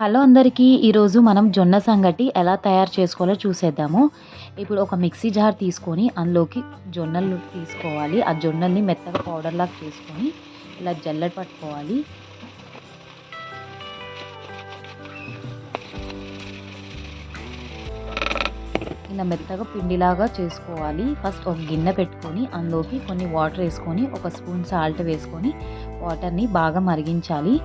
Hello అందరికీ ఈరోజు మనం జొన్న సంగటి ఎలా తయారు చేసుకోవాలో చూసేద్దాము. ఇప్పుడు ఒక మిక్సీ జార్ తీసుకొని అందులోకి జొన్నలు తీసుకోవాలి. ఆ జొన్నల్ని మెత్తగా పౌడర్లా చేసుకొని ఇలా జల్లెడ పట్టుకోవాలి. ఇలా మెత్తగా పిండిలాగా చేసుకోవాలి. ఫస్ట్ ఒక గిన్నె పెట్టుకొని అందులోకి కొన్ని వాటర్ వేసుకొని ఒక స్పూన్ సాల్ట్ వేసుకొని వాటర్ని బాగా మరిగించాలి.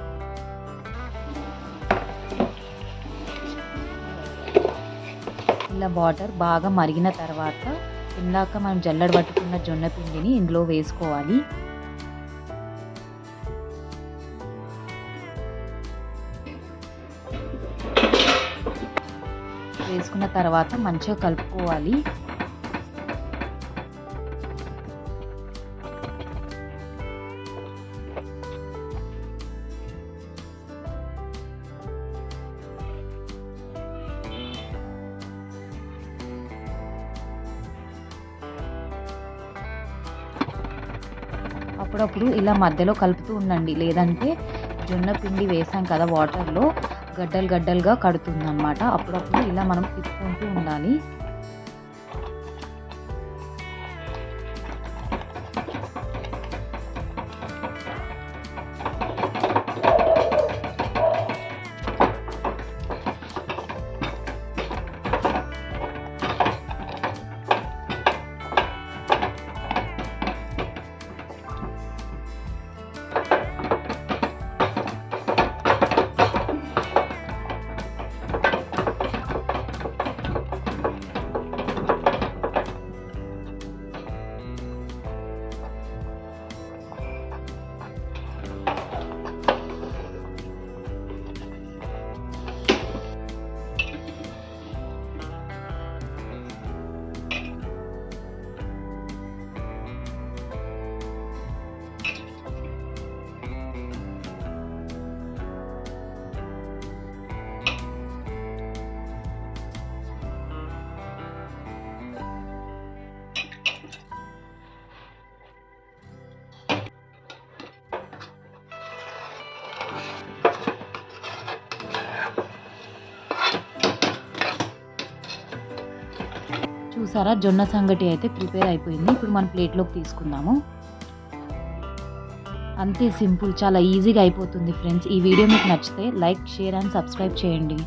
ఇలా వాటర్ బాగా మరిగిన తర్వాత ఇందాక మనం జల్లడ పట్టుకున్న జొన్న పిండిని ఇందులో వేసుకోవాలి. వేసుకున్న తర్వాత మంచిగా కలుపుకోవాలి. అప్పుడప్పుడు ఇలా మధ్యలో కలుపుతూ ఉండండి. లేదంటే జొన్న పిండి వేసాం కదా వాటర్లో గడ్డలు గడ్డలుగా కడుతుంది అనమాట అప్పుడప్పుడు ఇలా మనం తిప్పుకుంటూ ఉండాలి. చూసారా? జొన్న సంగటి అయితే ప్రిపేర్ అయిపోయింది. ఇప్పుడు మన ప్లేట్లోకి తీసుకుందాము. అంతే సింపుల్ చాలా ఈజీగా అయిపోతుంది ఫ్రెండ్స్. ఈ వీడియో మీకు నచ్చితే లైక్ షేర్ అండ్ సబ్స్క్రైబ్ చేయండి.